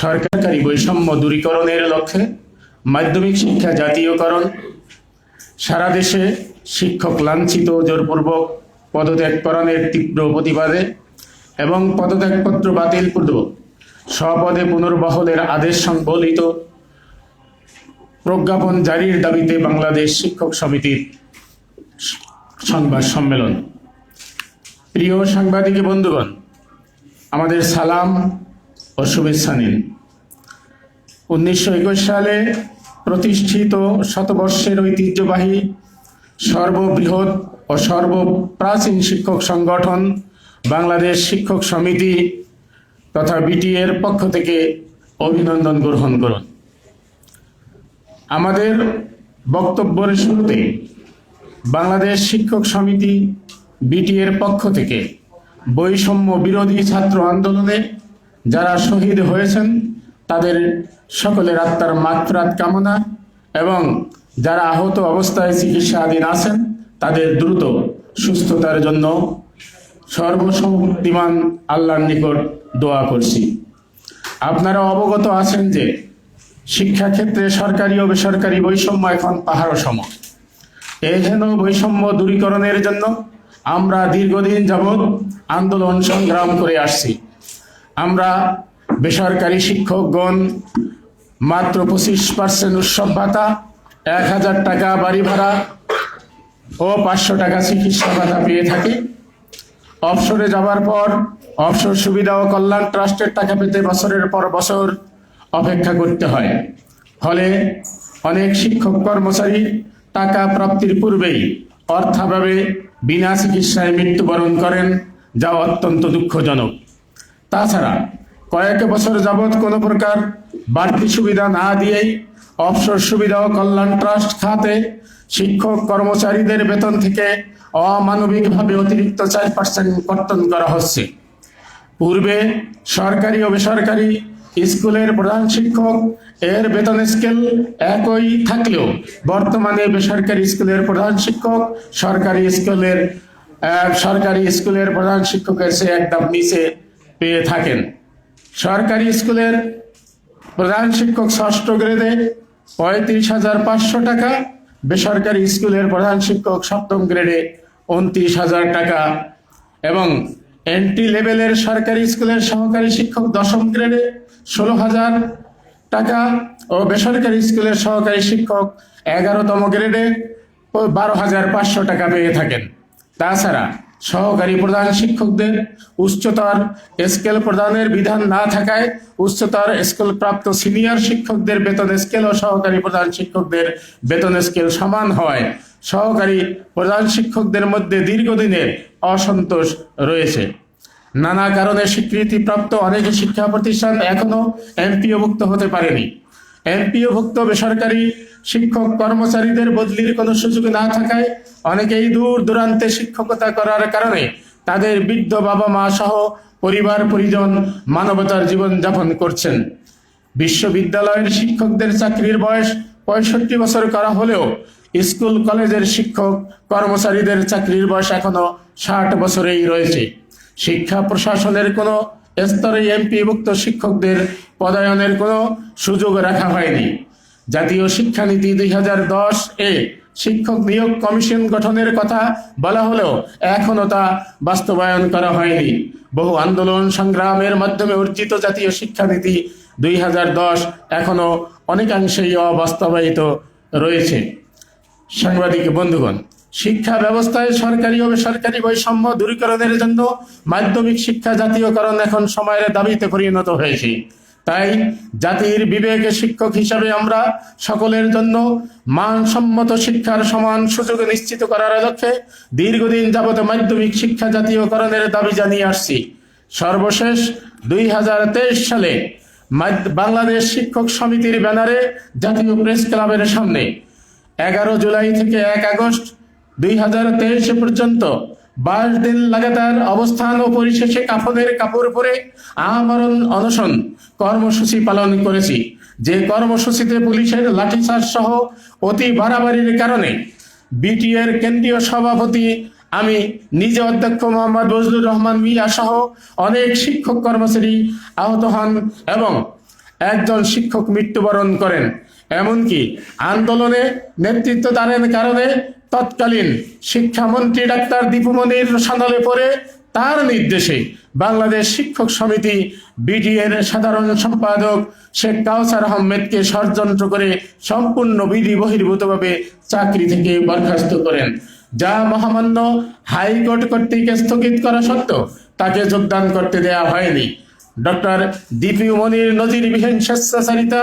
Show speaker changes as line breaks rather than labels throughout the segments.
সরকারি বৈষম্য দূরীকরণের লক্ষ্যে মাধ্যমিক শিক্ষা জাতীয়করণ সারা দেশে শিক্ষক লাঞ্ছিত জোরপূর্বক পদত্যাগকরণের তীব্র প্রতিবাদে এবং পদত্যাগপত্র বাতিল পূর্বক স্বপদে পুনর্বহলের আদেশ সংবলিত প্রজ্ঞাপন জারির দাবিতে বাংলাদেশ শিক্ষক সমিতির সংবাদ সম্মেলন প্রিয় সাংবাদিক বন্ধুগণ আমাদের সালাম ও শুভেচ্ছা নিন উনিশশো একুশ সালে প্রতিষ্ঠিত শতবর্ষের ঐতিহ্যবাহী সর্ববৃহৎ ও সর্বপ্রাচীন শিক্ষক সংগঠন বাংলাদেশ শিক্ষক সমিতি তথা বিটিএর পক্ষ থেকে অভিনন্দন গ্রহণ করুন আমাদের বক্তব্যের শুরুতে বাংলাদেশ শিক্ষক সমিতি বিটিএর পক্ষ থেকে বৈষম্য বিরোধী ছাত্র আন্দোলনে যারা শহীদ হয়েছেন তাদের সকলের আত্মার মাত্রাত কামনা এবং যারা আহত অবস্থায় চিকিৎসাধীন আছেন তাদের দ্রুত সুস্থতার জন্য সর্বসম্মতিমান আল্লাহর নিকট দোয়া করছি আপনারা অবগত আছেন যে শিক্ষাক্ষেত্রে সরকারি ও বেসরকারি বৈষম্য এখন পাহাড় সম এহেন বৈষম্য দূরীকরণের জন্য আমরা দীর্ঘদিন যাবৎ আন্দোলন সংগ্রাম করে আসছি আমরা বেসরকারি শিক্ষকগণ মাত্র পঁচিশ পার্সেন্ট উৎসব ভাতা এক হাজার টাকা বাড়ি ভাড়া ও পাঁচশো টাকা চিকিৎসা ভাতা পেয়ে থাকি অবসরে যাবার পর অবসর সুবিধা ও কল্যাণ ট্রাস্টের টাকা পেতে বছরের পর বছর অপেক্ষা করতে হয় ফলে অনেক শিক্ষক কর্মচারী টাকা প্রাপ্তির পূর্বেই অর্থাভাবে বিনা চিকিৎসায় মৃত্যুবরণ করেন যা অত্যন্ত দুঃখজনক তাছাড়া কয়েক বছর যাবৎ কোনো প্রকার বাড়তি সুবিধা না দিয়েই অবসর সুবিধা ও কল্যাণ ট্রাস্ট খাতে শিক্ষক কর্মচারীদের বেতন থেকে অমানবিকভাবে অতিরিক্ত চার পার্সেন্ট কর্তন করা হচ্ছে পূর্বে সরকারি ও বেসরকারি স্কুলের প্রধান শিক্ষক এর বেতন স্কেল একই থাকলেও বর্তমানে বেসরকারি স্কুলের প্রধান শিক্ষক সরকারি স্কুলের সরকারি স্কুলের প্রধান শিক্ষকের সে একদম নিচে পেয়ে থাকেন সরকারি স্কুলের প্রধান শিক্ষক ষষ্ঠ গ্রেডে পঁয়ত্রিশ হাজার পাঁচশো টাকা বেসরকারি স্কুলের প্রধান শিক্ষক সপ্তম গ্রেডে উনত্রিশ হাজার টাকা এবং এন্ট্রি লেভেলের সরকারি স্কুলের সহকারী শিক্ষক দশম গ্রেডে ষোলো হাজার টাকা ও বেসরকারি স্কুলের সহকারী শিক্ষক এগারোতম গ্রেডে বারো হাজার পাঁচশো টাকা পেয়ে থাকেন তাছাড়া সহকারী প্রধান শিক্ষকদের উচ্চতর স্কেল প্রদানের বিধান না থাকায় উচ্চতর স্কেল প্রাপ্ত সিনিয়র শিক্ষকদের বেতন স্কেল ও সহকারী প্রধান শিক্ষকদের বেতন স্কেল সমান হয় সহকারী প্রধান শিক্ষকদের মধ্যে দীর্ঘদিনের অসন্তোষ রয়েছে নানা কারণে স্বীকৃতিপ্রাপ্ত অনেক শিক্ষা প্রতিষ্ঠান এখনও এমপিওভুক্ত হতে পারেনি এমপিওভুক্ত বেসরকারি শিক্ষক কর্মচারীদের বদলির কোনো সুযোগ না থাকায় অনেকেই দূর দূরান্তে শিক্ষকতা করার কারণে তাদের বৃদ্ধ বাবা মা সহ পরিবার পরিজন মানবতার জীবনযাপন করছেন বিশ্ববিদ্যালয়ের শিক্ষকদের চাকরির বয়স পঁয়ষট্টি বছর করা হলেও স্কুল কলেজের শিক্ষক কর্মচারীদের চাকরির বয়স এখনও ষাট বছরেই রয়েছে শিক্ষা প্রশাসনের কোনো স্তরে এমপিভুক্ত শিক্ষকদের পদায়নের কোনো সুযোগ রাখা হয়নি জাতীয় শিক্ষানীতি দুই এ শিক্ষক নিয়োগ কমিশন গঠনের কথা বলা হলেও এখনও তা বাস্তবায়ন করা হয়নি বহু আন্দোলন সংগ্রামের মাধ্যমে অর্জিত জাতীয় শিক্ষানীতি দুই এখনও অনেকাংশেই অবাস্তবায়িত রয়েছে সাংবাদিক বন্ধুগণ শিক্ষা ব্যবস্থায় সরকারি ও বেসরকারি বৈষম্য দূরীকরণের জন্য মাধ্যমিক শিক্ষা জাতীয়করণ এখন সময়ের দাবিতে পরিণত হয়েছে তাই জাতির বিবেকে শিক্ষক হিসাবে আমরা সকলের জন্য মানসম্মত শিক্ষার সমান সুযোগ নিশ্চিত করার লক্ষ্যে দীর্ঘদিন যাবৎ মাধ্যমিক শিক্ষা জাতীয়করণের দাবি জানিয়ে আসছি সর্বশেষ দুই সালে বাংলাদেশ শিক্ষক সমিতির ব্যানারে জাতীয় প্রেস ক্লাবের সামনে এগারো জুলাই থেকে এক আগস্ট দুই হাজার তেইশ পর্যন্ত বাইশ দিন লাগাতার অবস্থান ও পরিশেষে কাফনের কাপড় পরে আমরণ অনশন কর্মসূচি পালন করেছি যে কর্মসূচিতে পুলিশের লাঠিচার্জ সহ অতি বাড়াবাড়ির কারণে বিটিএর কেন্দ্রীয় সভাপতি আমি নিজে অধ্যক্ষ মোহাম্মদ বজলুর রহমান মিয়া সহ অনেক শিক্ষক কর্মচারী আহত হন এবং একজন শিক্ষক মৃত্যুবরণ করেন এমনকি আন্দোলনে নেতৃত্ব দানের কারণে তৎকালীন শিক্ষামন্ত্রী ডাক্তার দীপুমণির সাঁতালে পরে তার নির্দেশে বাংলাদেশ শিক্ষক সমিতি বিডিএর সাধারণ সম্পাদক শেখ কাউসার আহমেদকে ষড়যন্ত্র করে সম্পূর্ণ বিধি বহির্ভূতভাবে চাকরি থেকে বরখাস্ত করেন যা মহামান্য হাইকোর্ট কর্তৃক স্থগিত করা সত্ত্বেও তাকে যোগদান করতে দেয়া হয়নি ডক্টর দীপি মনির নজিরবিহীন স্বেচ্ছাচারিতা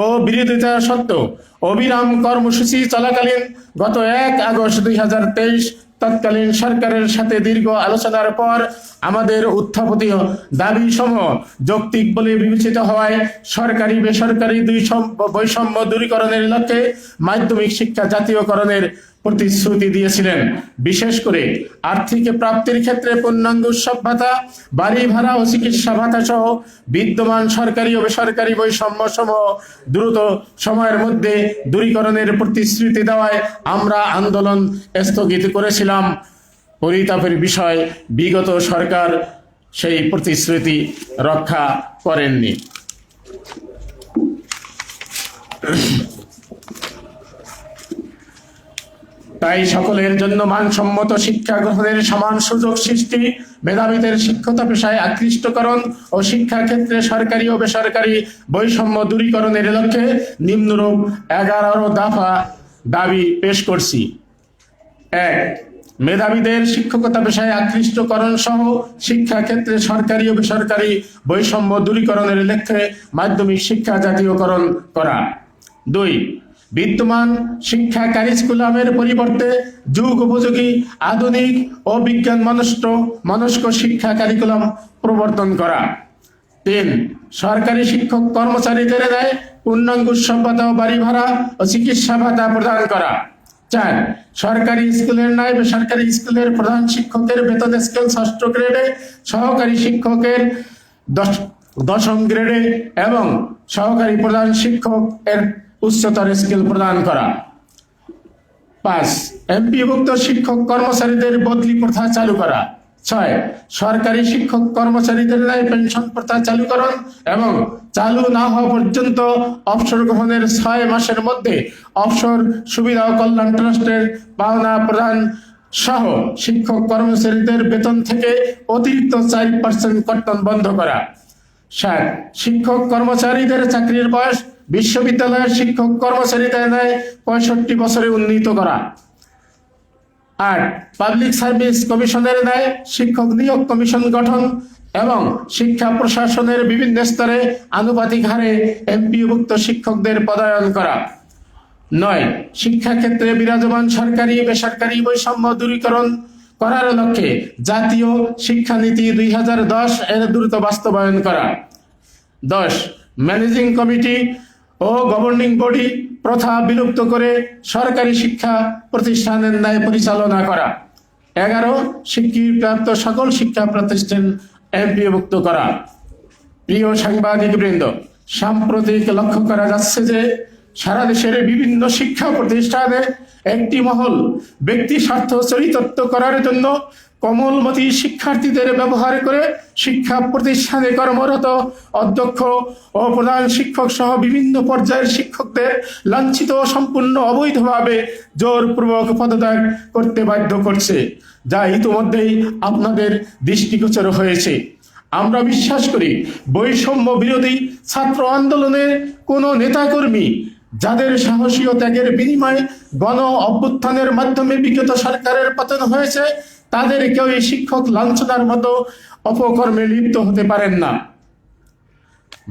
ও বিরোধিতা সত্ত্বেও অবিরাম কর্মসূচি চলাকালীন গত এক আগস্ট দুই তৎকালীন সরকারের সাথে দীর্ঘ আলোচনার পর আমাদের উত্থাপতীয় দাবি সমূহ যৌক্তিক বলে বিবেচিত হওয়ায় সরকারি বেসরকারি দুই বৈষম্য দূরীকরণের লক্ষ্যে মাধ্যমিক শিক্ষা জাতীয়করণের প্রতিশ্রুতি দিয়েছিলেন বিশেষ করে আর্থিক প্রাপ্তির ক্ষেত্রে পূর্ণাঙ্গ উৎসব ভাতা বাড়ি ভাড়া ও চিকিৎসা ভাতা সহ বিদ্যমান সরকারি ও বেসরকারি বৈষম্য সহ দ্রুত সময়ের মধ্যে দূরীকরণের প্রতিশ্রুতি দেওয়ায় আমরা আন্দোলন স্থগিত করেছিলাম পরিতাপের বিষয় বিগত সরকার সেই প্রতিশ্রুতি রক্ষা করেননি তাই সকলের জন্য মানসম্মত শিক্ষা গ্রহণের সমান সুযোগ সৃষ্টি মেধাবীদের শিক্ষতা পেশায় আকৃষ্টকরণ ও শিক্ষাক্ষেত্রে সরকারি ও বেসরকারি বৈষম্য দূরীকরণের লক্ষ্যে নিম্নরূপ এগারো দফা দাবি পেশ করছি এক মেধাবীদের শিক্ষকতা পেশায় আকৃষ্টকরণ সহ শিক্ষাক্ষেত্রে সরকারি ও বেসরকারি বৈষম্য দূরীকরণের লক্ষ্যে মাধ্যমিক শিক্ষা জাতীয়করণ করা দুই বিদ্যমান শিক্ষা কারিকুলামের পরিবর্তে যুগ উপযোগী আধুনিক ও বিজ্ঞান মনস্ক মনস্ক শিক্ষা কারিকুলাম প্রবর্তন করা তিন সরকারি শিক্ষক কর্মচারীদের দেয় পূর্ণাঙ্গ সভ্যতা ও বাড়ি ভাড়া ও চিকিৎসা ভাতা প্রদান করা চার সরকারি স্কুলের নয় বেসরকারি স্কুলের প্রধান শিক্ষকের বেতন স্কেল ষষ্ঠ গ্রেডে সহকারী শিক্ষকের দশম গ্রেডে এবং সহকারী প্রধান শিক্ষক এর উচ্চতর স্কিল প্রদান করা পাঁচ এমপিভুক্ত শিক্ষক কর্মচারীদের বদলি প্রথা চালু করা ছয় সরকারি শিক্ষক কর্মচারীদের লাই পেনশন প্রথা চালুকরণ এবং চালু না হওয়া পর্যন্ত অবসর গ্রহণের ছয় মাসের মধ্যে অবসর সুবিধা ও কল্যাণ ট্রাস্টের পাওনা প্রদান সহ শিক্ষক কর্মচারীদের বেতন থেকে অতিরিক্ত চার পার্সেন্ট কর্তন বন্ধ করা সাত শিক্ষক কর্মচারীদের চাকরির বয়স বিশ্ববিদ্যালয়ের শিক্ষক কর্মচারী তাই পঁয়ষট্টি বছরে উন্নীত করা আট পাবলিক সার্ভিস কমিশনের দায় শিক্ষক নিয়োগ কমিশন গঠন এবং শিক্ষা প্রশাসনের বিভিন্ন স্তরে আনুপাতিক হারে এমপিভুক্ত শিক্ষকদের পদায়ন করা নয় শিক্ষাক্ষেত্রে বিরাজমান সরকারি বেসরকারি বৈষম্য দূরীকরণ করার লক্ষ্যে জাতীয় শিক্ষানীতি দুই হাজার দশ এর দ্রুত বাস্তবায়ন করা দশ ম্যানেজিং কমিটি ও গভর্নিং বডি প্রথা বিলুপ্ত করে সরকারি শিক্ষা প্রতিষ্ঠানের ন্যায় পরিচালনা করা এগারো স্বীকৃতিপ্রাপ্ত সকল শিক্ষা প্রতিষ্ঠান এমপিভুক্ত করা প্রিয় সাংবাদিক বৃন্দ সাম্প্রতিক লক্ষ্য করা যাচ্ছে যে সারা দেশের বিভিন্ন শিক্ষা প্রতিষ্ঠানে একটি মহল ব্যক্তি স্বার্থ চরিতত্ব করার জন্য কমলমতি শিক্ষার্থীদের ব্যবহার করে শিক্ষা প্রতিষ্ঠানে কর্মরত অধ্যক্ষ ও প্রধান শিক্ষক সহ বিভিন্ন পর্যায়ের শিক্ষকদের লাঞ্ছিত সম্পূর্ণ অবৈধভাবে জোরপূর্বক পদত্যাগ করতে বাধ্য করছে যা ইতিমধ্যেই আপনাদের দৃষ্টিগোচর হয়েছে আমরা বিশ্বাস করি বৈষম্য বিরোধী ছাত্র আন্দোলনের কোনো নেতাকর্মী যাদের সাহসী ও ত্যাগের বিনিময়ে গণ অভ্যুত্থানের মাধ্যমে বিগত সরকারের পতন হয়েছে তাদের কেউ এই শিক্ষক লাঞ্ছনার মতো অপকর্মে লিপ্ত হতে পারেন না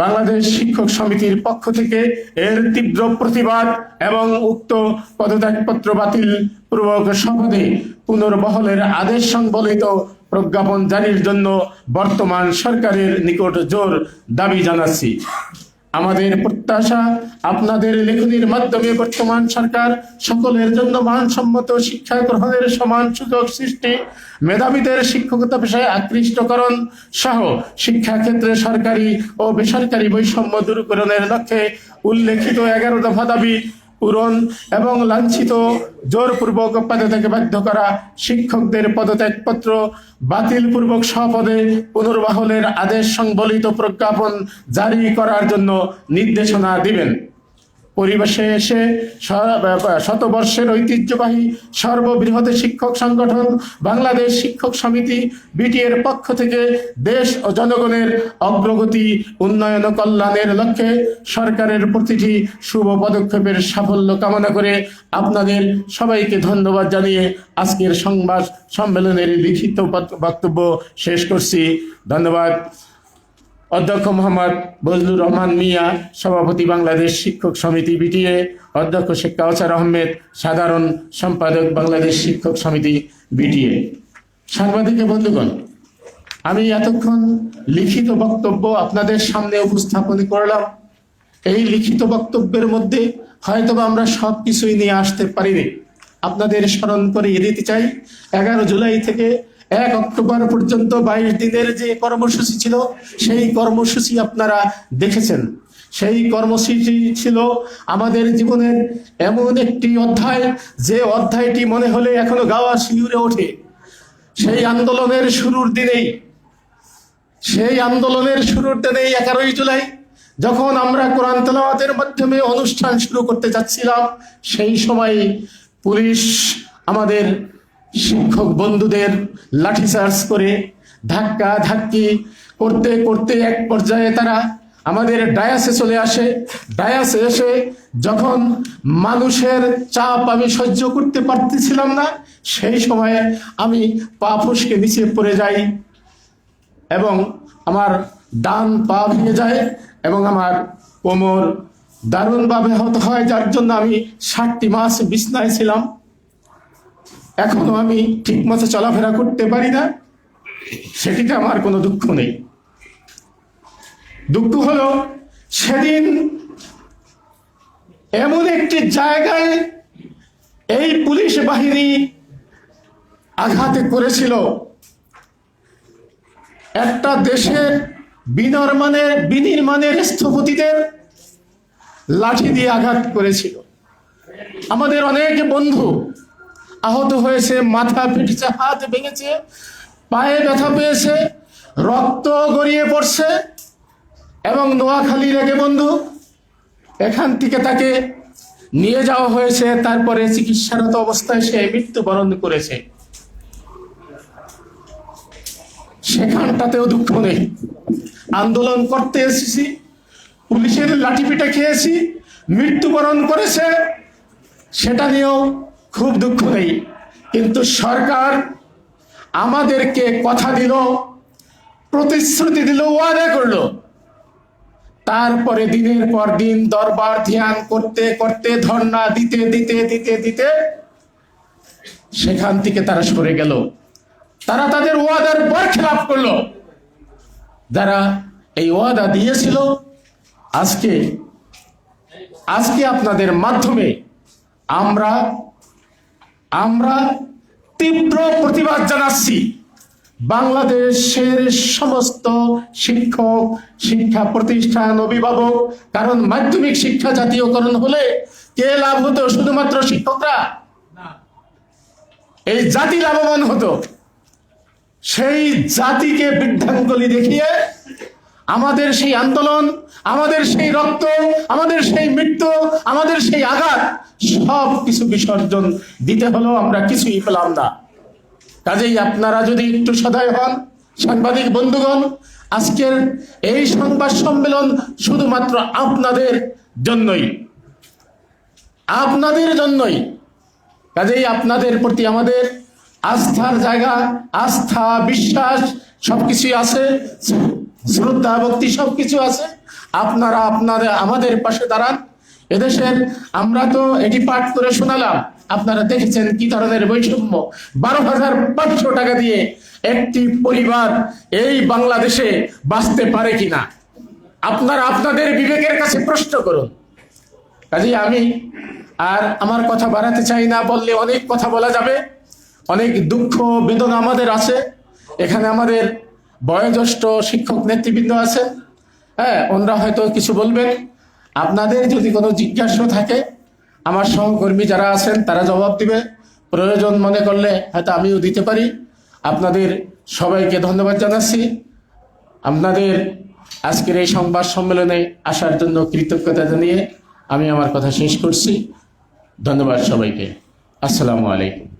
বাংলাদেশ শিক্ষক সমিতির পক্ষ থেকে এর তীব্র প্রতিবাদ এবং উক্ত পদত্যাগপত্র বাতিল পূর্বক সনদে পুনর্বহলের আদেশ সংবলিত প্রজ্ঞাপন জারির জন্য বর্তমান সরকারের নিকট জোর দাবি জানাচ্ছি আমাদের প্রত্যাশা আপনাদের লেখনির মাধ্যমে বর্তমান সরকার সকলের জন্য মানসম্মত শিক্ষা গ্রহণের সমান সুযোগ সৃষ্টি মেধাবীদের শিক্ষকতা পেশায় আকৃষ্টকরণ সহ শিক্ষাক্ষেত্রে সরকারি ও বেসরকারি বৈষম্য দূরীকরণের লক্ষ্যে উল্লেখিত এগারো দফা দাবি পূরণ এবং লাঞ্ছিত জোরপূর্বক পদে থেকে বাধ্য করা শিক্ষকদের পদত্যাগপত্র বাতিলপূর্বক সহপদে পুনর্বাহলের আদেশ সংবলিত প্রজ্ঞাপন জারি করার জন্য নির্দেশনা দিবেন পরিবেশে এসে শতবর্ষের ঐতিহ্যবাহী সর্ববৃহৎ শিক্ষক সংগঠন বাংলাদেশ শিক্ষক সমিতি বিটিএর পক্ষ থেকে দেশ ও জনগণের অগ্রগতি উন্নয়ন কল্যাণের লক্ষ্যে সরকারের প্রতিটি শুভ পদক্ষেপের সাফল্য কামনা করে আপনাদের সবাইকে ধন্যবাদ জানিয়ে আজকের সংবাদ সম্মেলনের লিখিত বক্তব্য শেষ করছি ধন্যবাদ অধ্যক্ষ মোহাম্মদ বজলুর রহমান মিয়া সভাপতি বাংলাদেশ শিক্ষক সমিতি বিটিএ অধ্যক্ষ শেখ কাউসার আহমেদ সাধারণ সম্পাদক বাংলাদেশ শিক্ষক সমিতি বিটিএ সাংবাদিক বন্ধুগণ আমি এতক্ষণ লিখিত বক্তব্য আপনাদের সামনে উপস্থাপন করলাম এই লিখিত বক্তব্যের মধ্যে হয়তো আমরা সব কিছুই নিয়ে আসতে পারিনি আপনাদের স্মরণ করে দিতে চাই এগারো জুলাই থেকে এক অক্টোবর পর্যন্ত বাইশ দিনের যে কর্মসূচি ছিল সেই কর্মসূচি আপনারা দেখেছেন সেই কর্মসূচি ছিল আমাদের জীবনের এমন একটি অধ্যায় যে অধ্যায়টি মনে হলে এখনো গাওয়া শিউরে ওঠে সেই আন্দোলনের শুরুর দিনেই সেই আন্দোলনের শুরুর দিনেই এগারোই জুলাই যখন আমরা কোরআন তেলাওয়াতের মাধ্যমে অনুষ্ঠান শুরু করতে যাচ্ছিলাম সেই সময় পুলিশ আমাদের শিক্ষক বন্ধুদের লাঠি চার্জ করে ধাক্কা ধাক্কি করতে করতে এক পর্যায়ে তারা আমাদের ডায়াসে চলে আসে ডায়াসে এসে যখন মানুষের চাপ আমি সহ্য করতে পারতেছিলাম না সেই সময়ে আমি পা ফুসকে নিচে পড়ে যাই এবং আমার ডান পা ভেঙে যায় এবং আমার কোমর দারুণভাবে হত হয় যার জন্য আমি ষাটটি মাস বিছনায় ছিলাম এখনো আমি ঠিকমতো চলাফেরা করতে পারি না সেটিতে আমার কোনো দুঃখ নেই দুঃখ হলো সেদিন এমন একটি জায়গায় এই পুলিশ বাহিনী আঘাতে করেছিল একটা দেশের বিনির্মাণের বিনির্মাণের স্থপতিদের লাঠি দিয়ে আঘাত করেছিল আমাদের অনেক বন্ধু আহত হয়েছে মাথা পিঠেছে হাত ভেঙেছে পায়ে ব্যথা পেয়েছে রক্ত গড়িয়ে পড়ছে এবং নোয়াখালী রেগে বন্ধু এখান থেকে তাকে নিয়ে যাওয়া হয়েছে তারপরে চিকিৎসারত অবস্থায় সে মৃত্যুবরণ করেছে সেখানটাতেও দুঃখ নেই আন্দোলন করতে এসেছি পুলিশের লাঠিপিটা খেয়েছি মৃত্যুবরণ করেছে সেটা নিয়েও খুব দুঃখ নেই কিন্তু সরকার আমাদেরকে কথা দিল প্রতিশ্রুতি দিল ওয়াদা করলো তারপরে দিনের পর দিন দরবার ধ্যান করতে করতে ধর্ণা দিতে দিতে দিতে দিতে সেখান থেকে তারা সরে গেল তারা তাদের ওয়াদার পর খেলাফ করলো যারা এই ওয়াদা দিয়েছিল আজকে আজকে আপনাদের মাধ্যমে আমরা আমরা তীব্র প্রতিবাদ জানাচ্ছি বাংলাদেশের সমস্ত শিক্ষক শিক্ষা প্রতিষ্ঠান অভিভাবক কারণ মাধ্যমিক শিক্ষা জাতীয়করণ হলে কে লাভ হতো শুধুমাত্র শিক্ষকরা এই জাতি লাভবান হতো সেই জাতিকে বৃদ্ধাঙ্গলি দেখিয়ে আমাদের সেই আন্দোলন আমাদের সেই রক্ত আমাদের সেই মৃত্যু আমাদের সেই আঘাত সব কিছু বিসর্জন দিতে হলেও আমরা কিছুই পেলাম না কাজেই আপনারা যদি একটু সদয় হন সাংবাদিক বন্ধুগণ আজকের এই সংবাদ সম্মেলন শুধুমাত্র আপনাদের জন্যই আপনাদের জন্যই কাজেই আপনাদের প্রতি আমাদের আস্থার জায়গা আস্থা বিশ্বাস সবকিছু আছে শ্রদ্ধা ভক্তি সবকিছু আছে আপনারা আপনাদের আমাদের পাশে দাঁড়ান এদেশের আমরা তো এটি পাঠ করে শোনালাম আপনারা দেখেছেন কি ধরনের বৈষম্য বারো হাজার পাঁচশো টাকা দিয়ে একটি পরিবার এই বাংলাদেশে বাঁচতে পারে কিনা আপনারা আপনাদের বিবেকের কাছে প্রশ্ন করুন কাজে আমি আর আমার কথা বাড়াতে চাই না বললে অনেক কথা বলা যাবে অনেক দুঃখ বেদনা আমাদের আছে এখানে আমাদের বয়োজ্যেষ্ঠ শিক্ষক নেতৃবৃন্দ আছে হ্যাঁ ওনারা হয়তো কিছু বলবেন আপনাদের যদি কোনো জিজ্ঞাসা থাকে আমার সহকর্মী যারা আছেন তারা জবাব দিবে প্রয়োজন মনে করলে হয়তো আমিও দিতে পারি আপনাদের সবাইকে ধন্যবাদ জানাচ্ছি আপনাদের আজকের এই সংবাদ সম্মেলনে আসার জন্য কৃতজ্ঞতা জানিয়ে আমি আমার কথা শেষ করছি ধন্যবাদ সবাইকে আসসালামু আলাইকুম